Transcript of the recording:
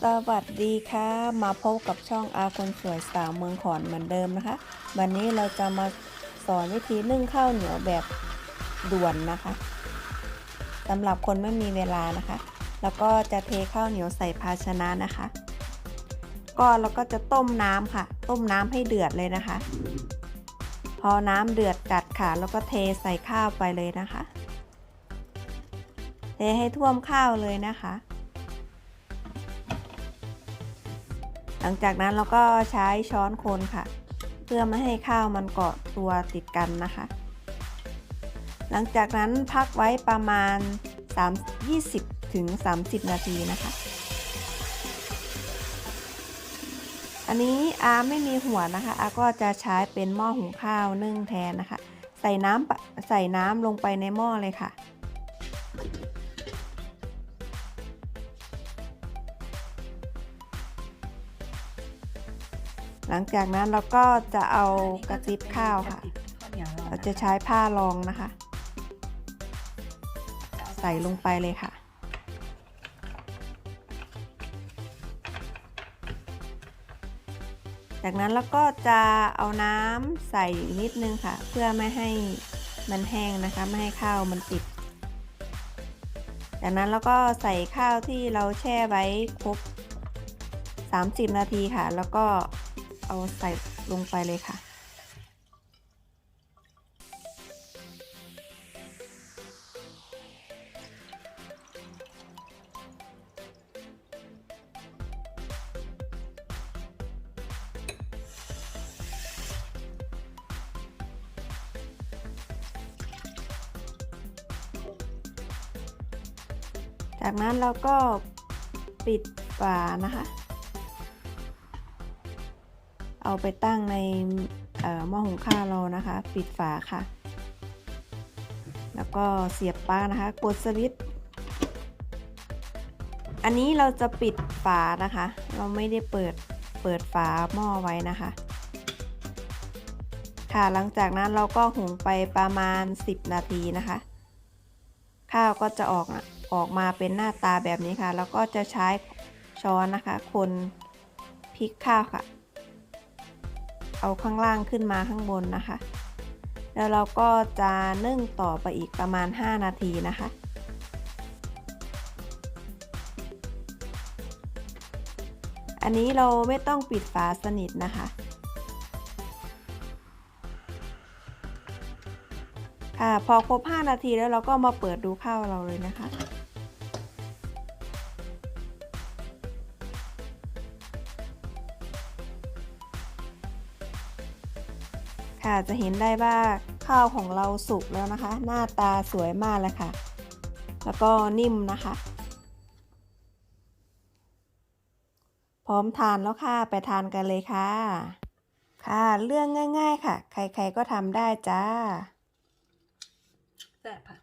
สวัสดีค่ะ มาพบกับช่องอาคนสวยสาวเมืองขอนเหมือนเดิมนะคะ วันนี้เราจะมาสอนวิธีนึ่งข้าวเหนียวแบบด่วนนะคะสำหรับคนไม่มีเวลานะคะ แล้วก็จะเทข้าวเหนียวใส่ภาชนะนะคะ ก็เราก็จะต้มน้ำค่ะ ต้มน้ำให้เดือดเลยนะคะ พอน้ำเดือดจัดค่ะ แล้วก็เทใส่ข้าวไปเลยนะคะ เทให้ท่วมข้าวเลยนะคะ หลังจากนั้นเราก็ใช้ช้อนคนค่ะ เพื่อไม่ให้ข้าวมันเกาะตัวติดกันนะคะ หลังจากนั้นพักไว้ประมาณ 3 20ถึง30 นาทีนะคะ อันนี้อาไม่มีหัวนะคะอาก็จะใช้เป็นหม้อหุงข้าวนึ่งแทนนะคะ ใส่น้ำใส่น้ำลงไปในหม้อเลยค่ะ หลังจากนั้นเราก็จะเอากระติบข้าวค่ะ เราจะใช้ผ้ารองนะคะ ใส่ลงไปเลยค่ะ จากนั้นเราก็จะเอาน้ำใส่นิดนึงค่ะ เพื่อไม่ให้มันแห้งนะคะ ไม่ให้ข้าวมันติด จากนั้นเราก็ใส่ข้าวที่เราแช่ไว้ครบ30 นาทีค่ะ แล้วก็ เอาใส่ลงไปเลยค่ะ จากนั้นเราก็ปิดฝานะคะ เอาไปตั้งในหม้อหุงข้าวเรานะคะ ปิดฝาค่ะ แล้วก็เสียบปลั๊กนะคะ กดสวิตช์อันนี้เราจะปิดฝานะคะ เราไม่ได้เปิดเปิดฝาหม้อไว้นะคะ ค่ะหลังจากนั้นเราก็หุงไปประมาณ 10 นาทีนะคะ ข้าวก็จะออกอออกมาเป็นหน้าตาแบบนี้ค่ะ แล้วก็จะใช้ช้อนนะคะ คนพลิกข้าวค่ะ เอาข้างล่างขึ้นมาข้างบนนะคะ แล้วเราก็จะนึ่งต่อไปอีกประมาณ 5 นาทีนะคะ อันนี้เราไม่ต้องปิดฝาสนิทนะคะ ค่ะพอครบ 5 นาทีแล้วเราก็มาเปิดดูข้าวเราเลยนะคะ ค่ะจะเห็นได้ว่าข้าวของเราสุกแล้วนะคะ หน้าตาสวยมากเลยค่ะ แล้วก็นิ่มนะคะ พร้อมทานแล้วค่ะไปทานกันเลยค่ะ ค่ะเรื่องง่าย ๆ ค่ะ ใครๆก็ทำได้จ้าแซ่บค่ะ